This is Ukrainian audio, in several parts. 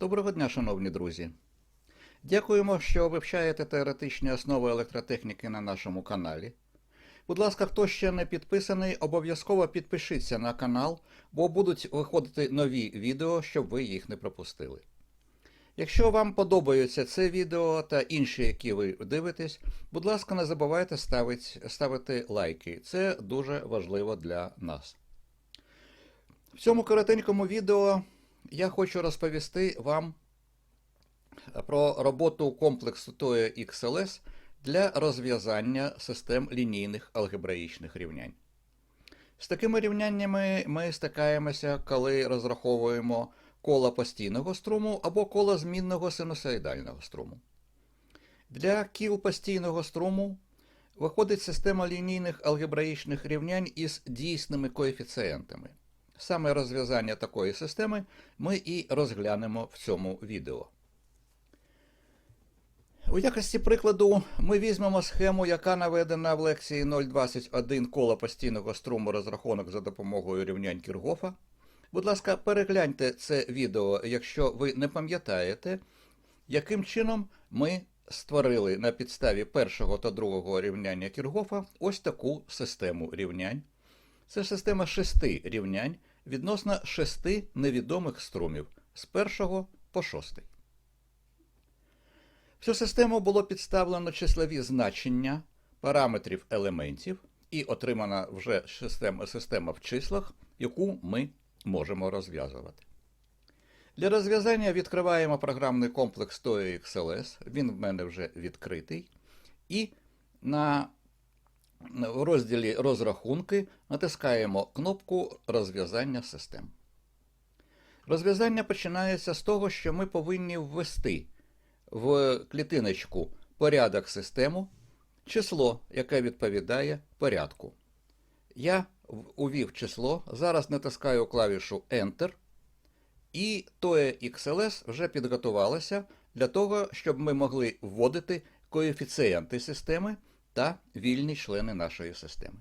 Доброго дня, шановні друзі. Дякуємо, що вивчаєте теоретичні основи електротехніки на нашому каналі. Будь ласка, хто ще не підписаний, обов'язково підпишіться на канал, бо будуть виходити нові відео, щоб ви їх не пропустили. Якщо вам подобаються це відео та інші, які ви дивитесь, будь ласка, не забувайте ставити, ставити лайки. Це дуже важливо для нас. В цьому коротенькому відео я хочу розповісти вам про роботу комплексу TOE XLS для розв'язання систем лінійних алгебраїчних рівнянь. З такими рівняннями ми стикаємося, коли розраховуємо коло постійного струму або коло змінного синусоїдального струму. Для кіл постійного струму виходить система лінійних алгебраїчних рівнянь із дійсними коефіцієнтами. Саме розв'язання такої системи ми і розглянемо в цьому відео. У якості прикладу ми візьмемо схему, яка наведена в лекції 021 коло постійного струму розрахунок за допомогою рівнянь Кіргофа. Будь ласка, перегляньте це відео, якщо ви не пам'ятаєте, яким чином ми створили на підставі першого та другого рівняння Кіргофа ось таку систему рівнянь. Це система шести рівнянь відносно шести невідомих струмів з першого по шостий. В цю систему було підставлено числові значення параметрів елементів і отримана вже система, система в числах, яку ми можемо розв'язувати. Для розв'язання відкриваємо програмний комплекс TOE XLS, він в мене вже відкритий. І на в розділі розрахунки натискаємо кнопку розв'язання систем. Розв'язання починається з того, що ми повинні ввести в клітиночку порядок систему, число, яке відповідає порядку. Я увів число, зараз натискаю клавішу Enter, і TOE XLS вже підготувалося для того, щоб ми могли вводити коефіцієнти системи та вільні члени нашої системи.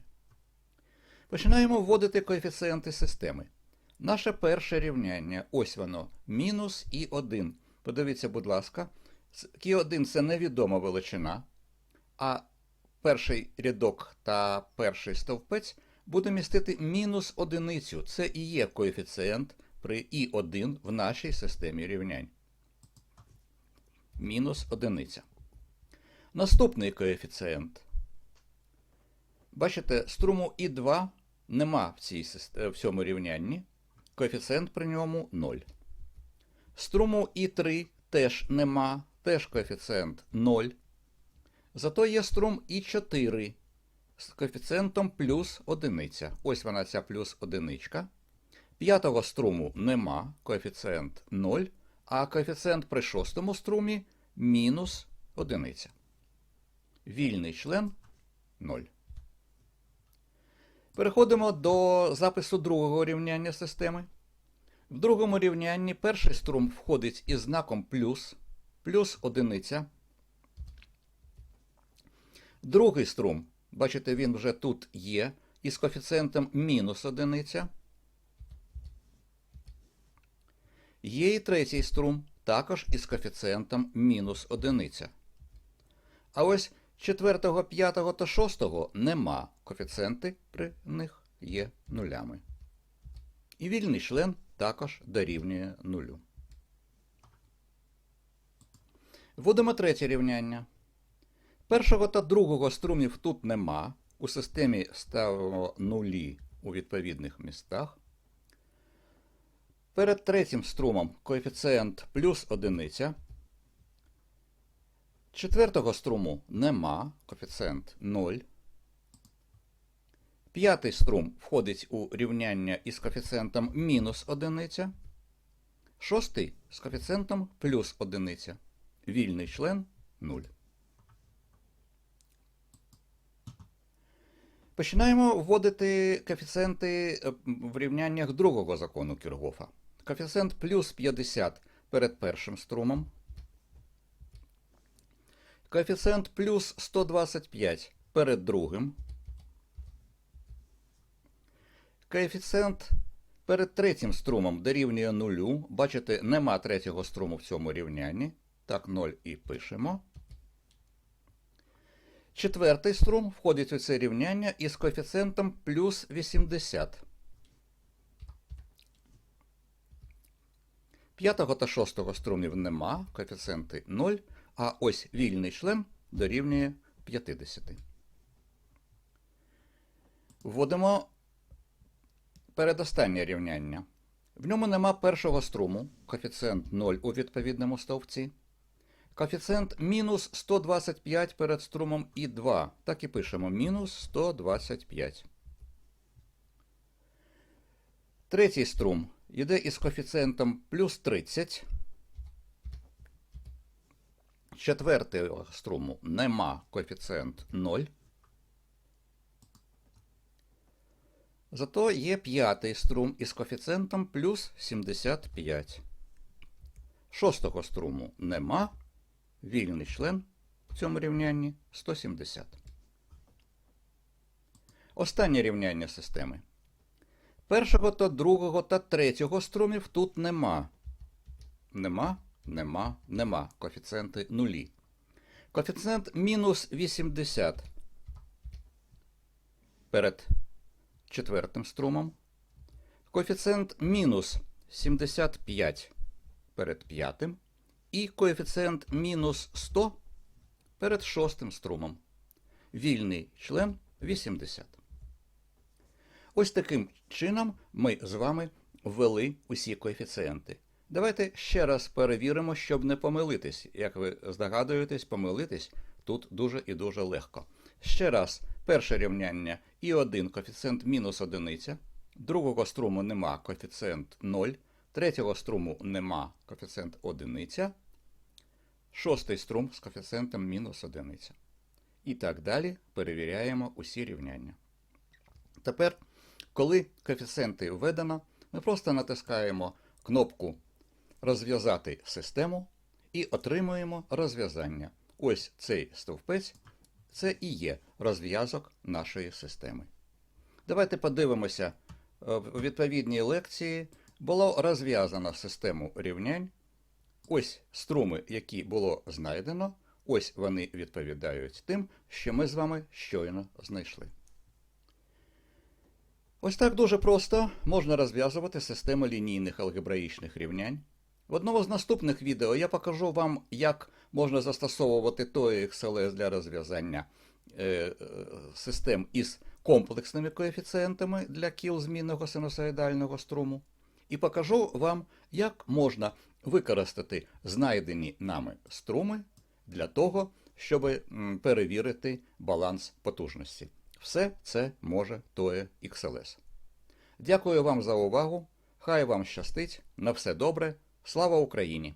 Починаємо вводити коефіцієнти системи. Наше перше рівняння, ось воно, мінус і 1. Подивіться, будь ласка, Q1 це невідома величина, а перший рядок та перший стовпець буде містити мінус одиницю. Це і є коефіцієнт при І1 в нашій системі рівнянь. Мінус одиниця. Наступний коефіцієнт. Бачите, струму І2 нема в, цій, в цьому рівнянні. Коефіцієнт при ньому 0. Струму І3 теж нема, теж коефіцієнт 0. Зато є струм І4 з коефіцієнтом плюс 1. Ось вона ця плюс 1. П'ятого струму нема, коефіцієнт 0, а коефіцієнт при шостому струмі мінус 1. Вільний член 0. Переходимо до запису другого рівняння системи. В другому рівнянні перший струм входить із знаком плюс, плюс одиниця. Другий струм, бачите, він вже тут є, із коефіцієнтом мінус одиниця. Є і третій струм, також із коефіцієнтом мінус одиниця. А ось четвертого, п'ятого та шостого нема. Коефіцієнти при них є нулями. І вільний член також дорівнює нулю. Вводимо третє рівняння. Першого та другого струмів тут нема. У системі ставимо нулі у відповідних містах. Перед третім струмом коефіцієнт плюс одиниця. Четвертого струму нема, коефіцієнт 0. П'ятий струм входить у рівняння із коефіцієнтом мінус одиниця. Шостий з коефіцієнтом плюс одиниця. Вільний член 0. Починаємо вводити коефіцієнти в рівняннях другого закону Кіргофа. Коефіцієнт плюс 50 перед першим струмом. Коефіцієнт плюс 125 перед другим. Коефіцієнт Перед третім струмом дорівнює нулю. Бачите, нема третього струму в цьому рівнянні. Так, 0 і пишемо. Четвертий струм входить у це рівняння із коефіцієнтом плюс 80. П'ятого та шостого струмів нема, коефіцієнти 0, а ось вільний член дорівнює 50. Вводимо передостаннє рівняння. В ньому нема першого струму, коефіцієнт 0 у відповідному стовпці. Коефіцієнт мінус 125 перед струмом і 2. Так і пишемо мінус 125. Третій струм йде із коефіцієнтом плюс 30. Четвертого струму нема коефіцієнт 0. Зато є п'ятий струм із коефіцієнтом плюс 75. Шостого струму нема. Вільний член в цьому рівнянні 170. Останнє рівняння системи. Першого та другого та третього струмів тут нема. Нема, нема, нема. Коефіцієнти нулі. Коефіцієнт мінус 80 перед четвертим струмом. Коефіцієнт мінус 75 перед п'ятим. І коефіцієнт мінус 100 перед шостим струмом. Вільний член 80. Ось таким чином ми з вами ввели усі коефіцієнти. Давайте ще раз перевіримо, щоб не помилитись. Як ви здогадуєтесь, помилитись тут дуже і дуже легко. Ще раз, перше рівняння і 1 коефіцієнт мінус одиниця, другого струму нема коефіцієнт 0, третього струму нема коефіцієнт одиниця, шостий струм з коефіцієнтом мінус одиниця. І так далі перевіряємо усі рівняння. Тепер, коли коефіцієнти введено, ми просто натискаємо кнопку Розв'язати систему і отримуємо розв'язання. Ось цей стовпець це і є розв'язок нашої системи. Давайте подивимося, в відповідній лекції було розв'язано систему рівнянь. Ось струми, які було знайдено, ось вони відповідають тим, що ми з вами щойно знайшли. Ось так дуже просто можна розв'язувати систему лінійних алгебраїчних рівнянь. В одному з наступних відео я покажу вам, як можна застосовувати той XLS для розв'язання е, систем із комплексними коефіцієнтами для кіл змінного синусоїдального струму. І покажу вам, як можна використати знайдені нами струми для того, щоб перевірити баланс потужності. Все це може TOE XLS. Дякую вам за увагу. Хай вам щастить. На все добре. Слава Україні!